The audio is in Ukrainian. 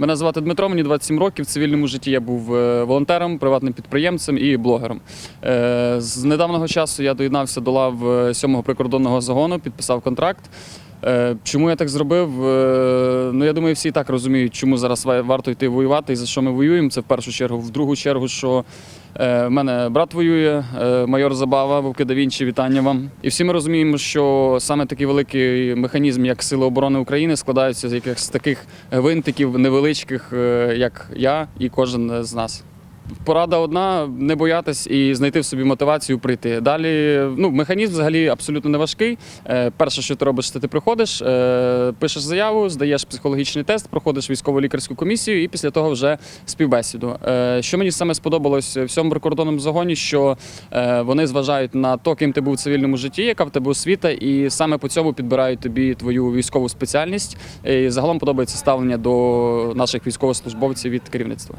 Мене звати Дмитро, мені 27 років. В цивільному житті я був е, волонтером, приватним підприємцем і блогером. Е, З недавнього часу я доєднався до лав 7-го прикордонного загону, підписав контракт. Е, Чому я так зробив? Е, Ну я думаю, всі так розуміють, чому зараз варто йти воювати і за що ми воюємо. Це в першу чергу. В другу чергу, що е, в мене брат воює, майор Забава, Вовки да Вінчі, вітання вам. І всі ми розуміємо, що саме такий великий механізм, як Сили оборони України, складаються з якихось таких винтиків невеличких, як я і кожен з нас. Порада одна: не боятись і знайти в собі мотивацію прийти. Далі ну, механізм взагалі абсолютно не важкий. Е, перше, що ти робиш, це ти приходиш, е, пишеш заяву, здаєш психологічний тест, проходиш військово лікарську комісію і після того вже співбесіду. Е, що мені саме сподобалось в цьому прикордонному загоні, що вони зважають на то, ким ти був в цивільному житті, яка в тебе освіта, і саме по цьому підбирають тобі твою військову спеціальність. І загалом подобається ставлення до наших військовослужбовців від керівництва.